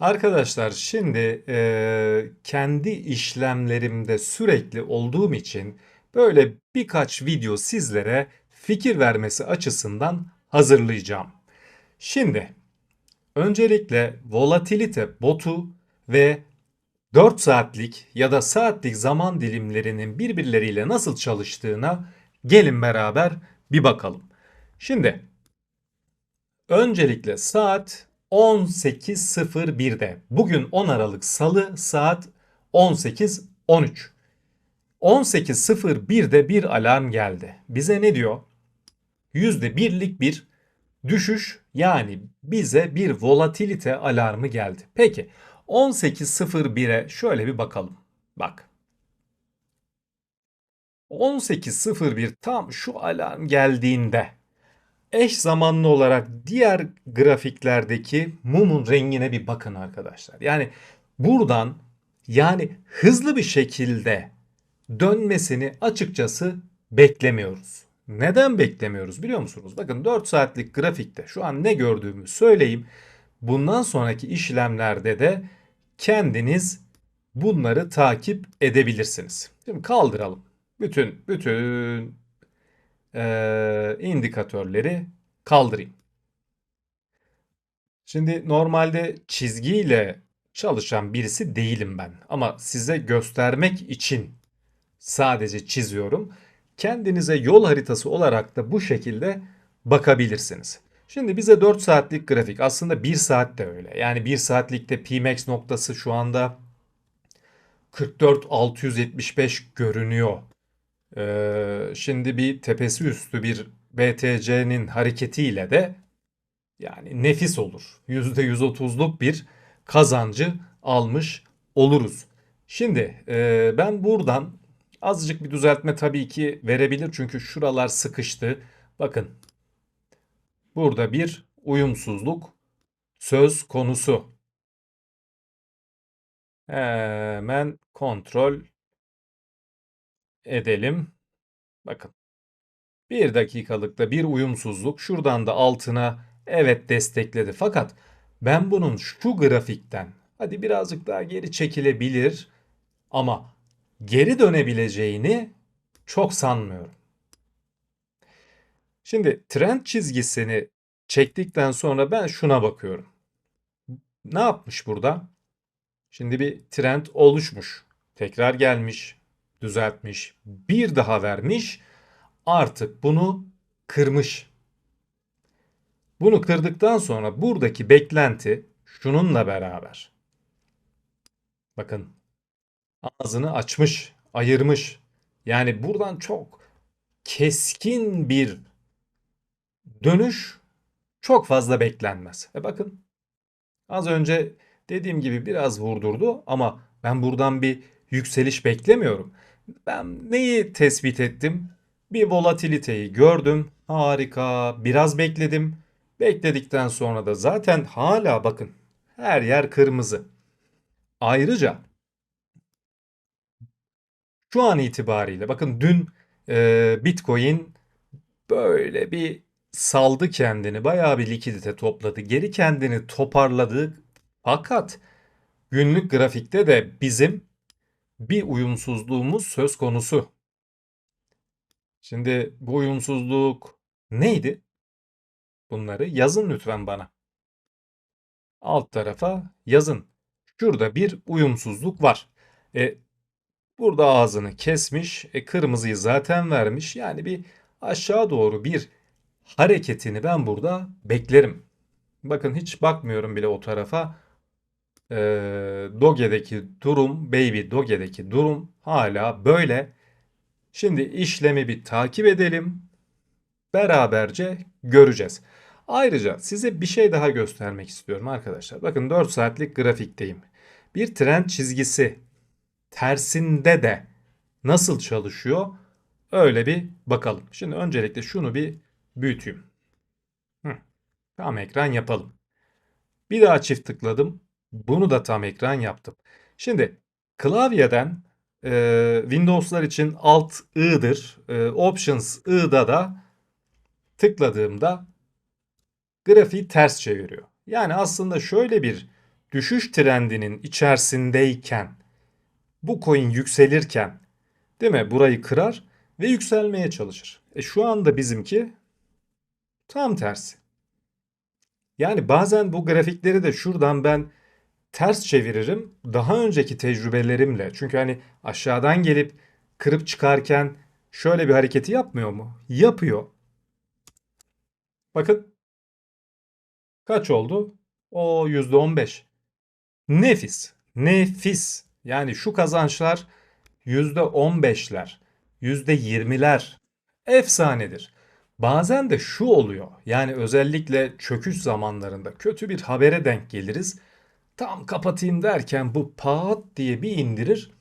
Arkadaşlar şimdi eee, kendi işlemlerimde sürekli olduğum için böyle birkaç video sizlere fikir vermesi açısından hazırlayacağım. Şimdi öncelikle volatilite botu ve 4 saatlik ya da saatlik zaman dilimlerinin birbirleriyle nasıl çalıştığına gelin beraber bir bakalım. Şimdi Öncelikle saat 18.01'de. Bugün 10 Aralık Salı saat 18.13. 18.01'de bir alarm geldi. Bize ne diyor? %1'lik bir düşüş yani bize bir volatilite alarmı geldi. Peki 18.01'e şöyle bir bakalım. Bak. 18.01 tam şu alarm geldiğinde eş zamanlı olarak diğer grafiklerdeki mumun rengine bir bakın arkadaşlar. Yani buradan yani hızlı bir şekilde dönmesini açıkçası beklemiyoruz. Neden beklemiyoruz biliyor musunuz? Bakın 4 saatlik grafikte şu an ne gördüğümü söyleyeyim. Bundan sonraki işlemlerde de kendiniz bunları takip edebilirsiniz. Şimdi kaldıralım. Bütün bütün e, indikatörleri kaldırayım. Şimdi normalde çizgiyle çalışan birisi değilim ben. Ama size göstermek için sadece çiziyorum. Kendinize yol haritası olarak da bu şekilde bakabilirsiniz. Şimdi bize 4 saatlik grafik aslında 1 saat de öyle. Yani 1 saatlikte Pmax noktası şu anda 44.675 görünüyor. Ee, şimdi bir tepesi üstü bir BTC'nin hareketiyle de yani nefis olur. %130'luk bir kazancı almış oluruz. Şimdi e, ben buradan azıcık bir düzeltme tabii ki verebilir çünkü şuralar sıkıştı. Bakın burada bir uyumsuzluk söz konusu. Hemen kontrol edelim. Bakın. Bir dakikalıkta bir uyumsuzluk şuradan da altına evet destekledi. Fakat ben bunun şu grafikten hadi birazcık daha geri çekilebilir ama geri dönebileceğini çok sanmıyorum. Şimdi trend çizgisini çektikten sonra ben şuna bakıyorum. Ne yapmış burada? Şimdi bir trend oluşmuş. Tekrar gelmiş düzeltmiş, bir daha vermiş. Artık bunu kırmış. Bunu kırdıktan sonra buradaki beklenti şununla beraber. Bakın ağzını açmış, ayırmış. Yani buradan çok keskin bir dönüş çok fazla beklenmez. E bakın az önce dediğim gibi biraz vurdurdu ama ben buradan bir yükseliş beklemiyorum. Ben neyi tespit ettim? Bir volatiliteyi gördüm. Harika. Biraz bekledim. Bekledikten sonra da zaten hala bakın her yer kırmızı. Ayrıca şu an itibariyle bakın dün e, Bitcoin böyle bir saldı kendini. Bayağı bir likidite topladı. Geri kendini toparladı. Fakat günlük grafikte de bizim bir uyumsuzluğumuz söz konusu. Şimdi bu uyumsuzluk neydi? Bunları yazın lütfen bana. Alt tarafa yazın. Şurada bir uyumsuzluk var. E, burada ağzını kesmiş. E, kırmızıyı zaten vermiş. Yani bir aşağı doğru bir hareketini ben burada beklerim. Bakın hiç bakmıyorum bile o tarafa e, Doge'deki durum, Baby Doge'deki durum hala böyle. Şimdi işlemi bir takip edelim. Beraberce göreceğiz. Ayrıca size bir şey daha göstermek istiyorum arkadaşlar. Bakın 4 saatlik grafikteyim. Bir trend çizgisi tersinde de nasıl çalışıyor? Öyle bir bakalım. Şimdi öncelikle şunu bir büyüteyim. Hı. Tam ekran yapalım. Bir daha çift tıkladım. Bunu da tam ekran yaptım. Şimdi klavyeden e, Windows'lar için Alt I'dır. E, Options I'da da tıkladığımda grafiği ters çeviriyor. Yani aslında şöyle bir düşüş trendinin içerisindeyken bu coin yükselirken değil mi? Burayı kırar ve yükselmeye çalışır. E şu anda bizimki tam tersi. Yani bazen bu grafikleri de şuradan ben ters çeviririm. Daha önceki tecrübelerimle. Çünkü hani aşağıdan gelip kırıp çıkarken şöyle bir hareketi yapmıyor mu? Yapıyor. Bakın. Kaç oldu? O %15. Nefis. Nefis. Yani şu kazançlar %15'ler, %20'ler efsanedir. Bazen de şu oluyor. Yani özellikle çöküş zamanlarında kötü bir habere denk geliriz. Tam kapatayım derken bu pat diye bir indirir.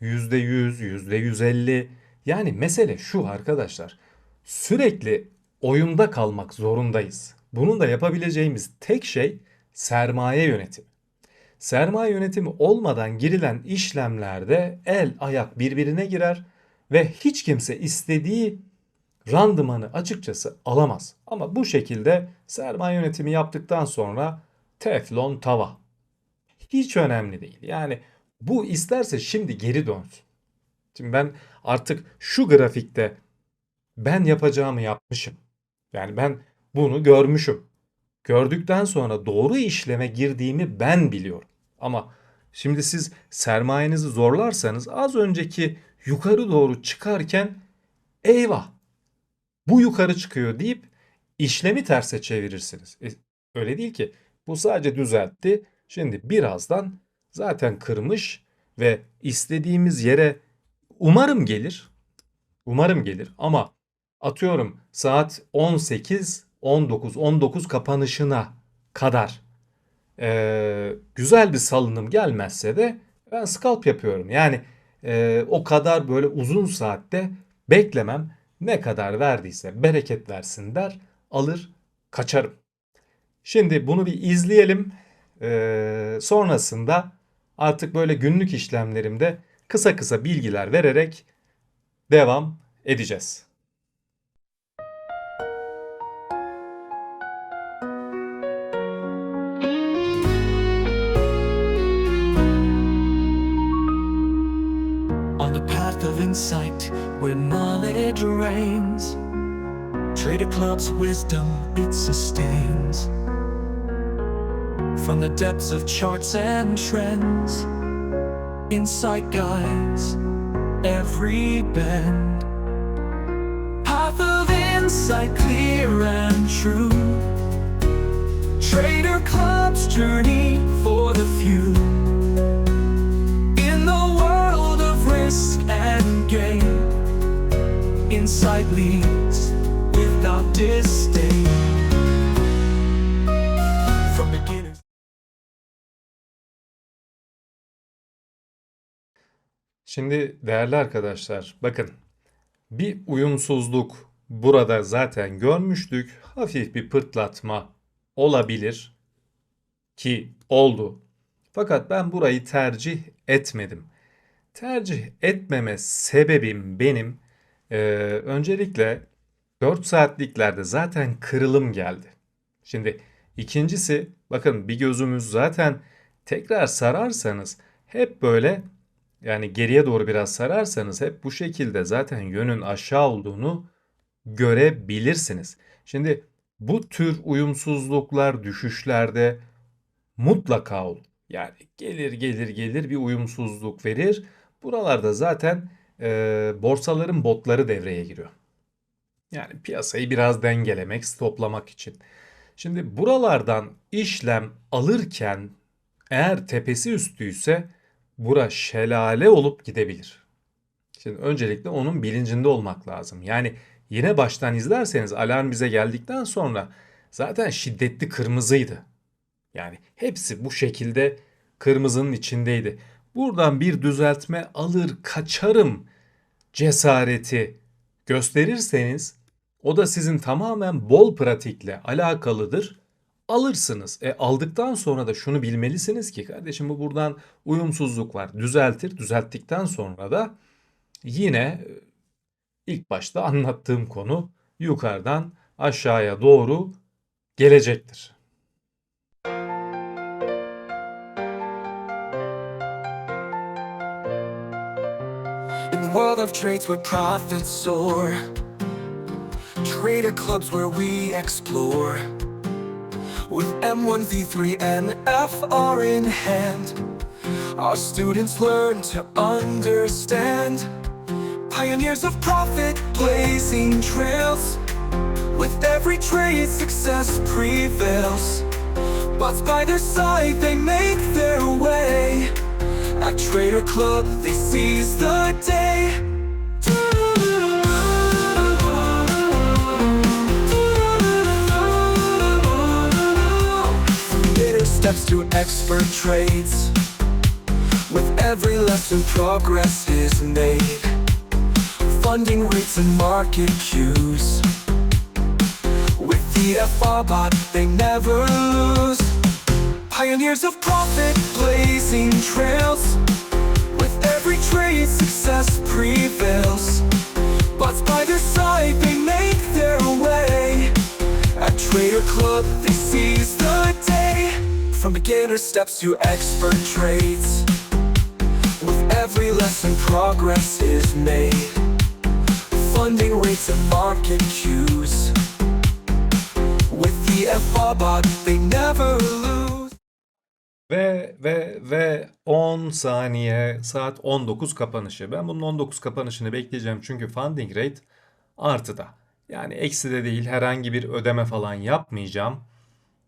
%100, %150. Yani mesele şu arkadaşlar. Sürekli oyunda kalmak zorundayız. Bunun da yapabileceğimiz tek şey sermaye yönetimi. Sermaye yönetimi olmadan girilen işlemlerde el ayak birbirine girer ve hiç kimse istediği randımanı açıkçası alamaz. Ama bu şekilde sermaye yönetimi yaptıktan sonra teflon tava. Hiç önemli değil. Yani bu isterse şimdi geri dönsün. Şimdi ben artık şu grafikte ben yapacağımı yapmışım. Yani ben bunu görmüşüm. Gördükten sonra doğru işleme girdiğimi ben biliyorum. Ama şimdi siz sermayenizi zorlarsanız az önceki yukarı doğru çıkarken eyvah bu yukarı çıkıyor deyip işlemi terse çevirirsiniz. E, öyle değil ki. Bu sadece düzeltti. Şimdi birazdan zaten kırmış ve istediğimiz yere umarım gelir. Umarım gelir ama atıyorum saat 18 19 19 kapanışına kadar e, güzel bir salınım gelmezse de ben scalp yapıyorum. Yani e, o kadar böyle uzun saatte beklemem ne kadar verdiyse bereket versin der alır kaçarım. Şimdi bunu bir izleyelim. E, sonrasında artık böyle günlük işlemlerimde kısa kısa bilgiler vererek devam edeceğiz. On where knowledge reigns, Trader Club's wisdom it sustains. From the depths of charts and trends, insight guides every bend. Path of insight clear and true. Trader Club's journey for the few. In the world of risk and gain, insight leads without disdain. Şimdi değerli arkadaşlar bakın bir uyumsuzluk burada zaten görmüştük. Hafif bir pırtlatma olabilir ki oldu. Fakat ben burayı tercih etmedim. Tercih etmeme sebebim benim eee, öncelikle 4 saatliklerde zaten kırılım geldi. Şimdi ikincisi bakın bir gözümüz zaten tekrar sararsanız hep böyle yani geriye doğru biraz sararsanız hep bu şekilde zaten yönün aşağı olduğunu görebilirsiniz. Şimdi bu tür uyumsuzluklar düşüşlerde mutlaka olur. Yani gelir gelir gelir bir uyumsuzluk verir. Buralarda zaten e, borsaların botları devreye giriyor. Yani piyasayı biraz dengelemek, stoplamak için. Şimdi buralardan işlem alırken eğer tepesi üstüyse bura şelale olup gidebilir. Şimdi öncelikle onun bilincinde olmak lazım. Yani yine baştan izlerseniz alarm bize geldikten sonra zaten şiddetli kırmızıydı. Yani hepsi bu şekilde kırmızının içindeydi. Buradan bir düzeltme alır kaçarım cesareti gösterirseniz o da sizin tamamen bol pratikle alakalıdır alırsınız. E aldıktan sonra da şunu bilmelisiniz ki kardeşim bu buradan uyumsuzluk var. Düzeltir. Düzelttikten sonra da yine e, ilk başta anlattığım konu yukarıdan aşağıya doğru gelecektir. In the world of trades where profits soar Trader clubs where we explore With M1V3 and FR in hand Our students learn to understand. Pioneers of profit blazing trails. With every trade success prevails. But by their side they make their way. At Trader Club they seize the day to expert trades. With every lesson progress is made. Funding rates and market cues. With the FR bot they never lose. Pioneers of profit blazing trails. With every trade success prevails. But by their side they make their way. At Trader Club From beginner steps to expert trades With every lesson progress is made Funding rates and market cues With the FR bot they never lose Ve ve ve 10 saniye saat 19 kapanışı. Ben bunun 19 kapanışını bekleyeceğim çünkü funding rate artıda. Yani eksi de değil herhangi bir ödeme falan yapmayacağım.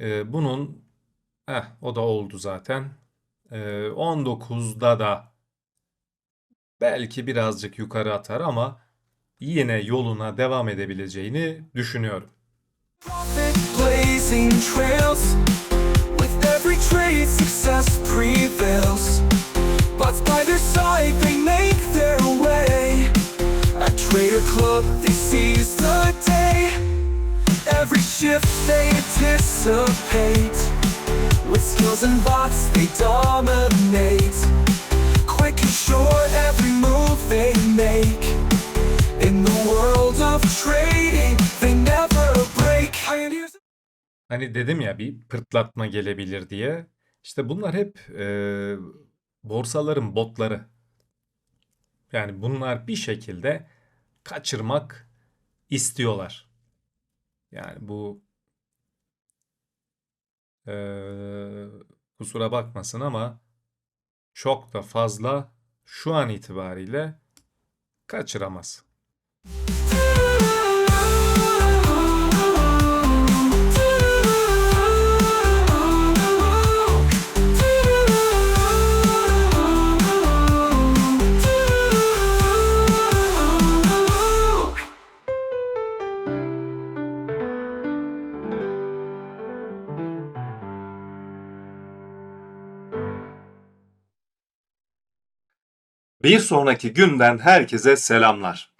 Ee, bunun eh, o da oldu zaten. Ee, 19'da da belki birazcık yukarı atar ama yine yoluna devam edebileceğini düşünüyorum. Every shift they anticipate With skills and bots they dominate Quick and sure every move they make In the world of trading they never break Hani dedim ya bir pırtlatma gelebilir diye. İşte bunlar hep e, borsaların botları. Yani bunlar bir şekilde kaçırmak istiyorlar. Yani bu e, kusura bakmasın ama çok da fazla şu an itibariyle kaçıramaz. Bir sonraki günden herkese selamlar.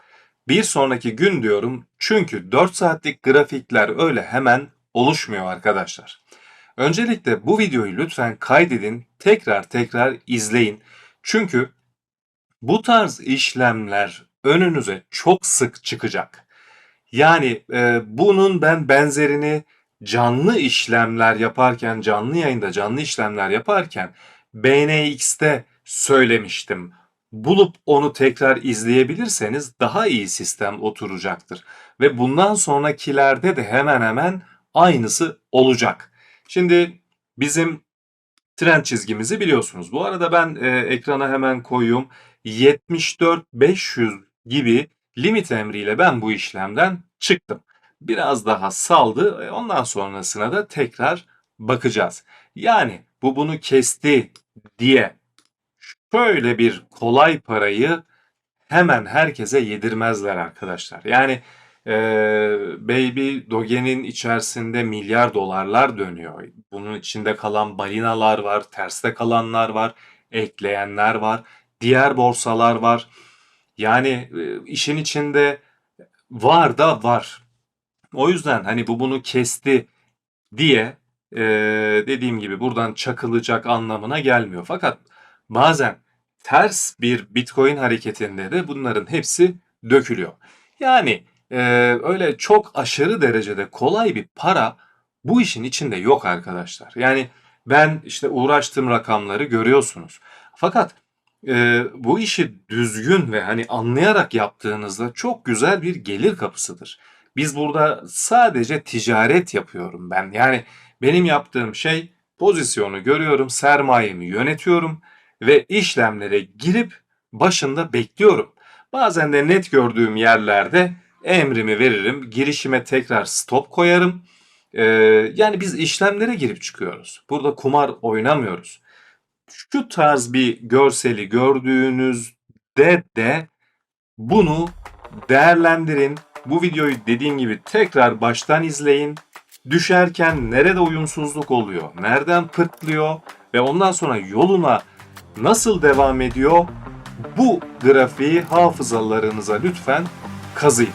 Bir sonraki gün diyorum çünkü 4 saatlik grafikler öyle hemen oluşmuyor arkadaşlar. Öncelikle bu videoyu lütfen kaydedin, tekrar tekrar izleyin. Çünkü bu tarz işlemler önünüze çok sık çıkacak. Yani e, bunun ben benzerini canlı işlemler yaparken, canlı yayında canlı işlemler yaparken BNX'te söylemiştim. Bulup onu tekrar izleyebilirseniz daha iyi sistem oturacaktır. Ve bundan sonrakilerde de hemen hemen aynısı olacak. Şimdi bizim trend çizgimizi biliyorsunuz. Bu arada ben e, ekrana hemen koyayım. 74-500 gibi limit emriyle ben bu işlemden çıktım. Biraz daha saldı. E, Ondan sonrasına da tekrar bakacağız. Yani bu bunu kesti diye şöyle bir kolay parayı hemen herkese yedirmezler arkadaşlar. Yani e, Baby Doge'nin içerisinde milyar dolarlar dönüyor. Bunun içinde kalan balinalar var, terste kalanlar var, ekleyenler var, diğer borsalar var. Yani e, işin içinde var da var. O yüzden hani bu bunu kesti diye e, dediğim gibi buradan çakılacak anlamına gelmiyor. Fakat bazen ters bir Bitcoin hareketinde de bunların hepsi dökülüyor. Yani e, öyle çok aşırı derecede kolay bir para bu işin içinde yok arkadaşlar. Yani ben işte uğraştığım rakamları görüyorsunuz. Fakat e, bu işi düzgün ve hani anlayarak yaptığınızda çok güzel bir gelir kapısıdır. Biz burada sadece ticaret yapıyorum ben. Yani benim yaptığım şey pozisyonu görüyorum, sermayemi yönetiyorum ve işlemlere girip başında bekliyorum. Bazen de net gördüğüm yerlerde emrimi veririm, girişime tekrar stop koyarım. Ee, yani biz işlemlere girip çıkıyoruz. Burada kumar oynamıyoruz. Şu tarz bir görseli gördüğünüzde de bunu değerlendirin. Bu videoyu dediğim gibi tekrar baştan izleyin. Düşerken nerede uyumsuzluk oluyor, nereden pırtlıyor ve ondan sonra yoluna nasıl devam ediyor? Bu grafiği hafızalarınıza lütfen kazıyın.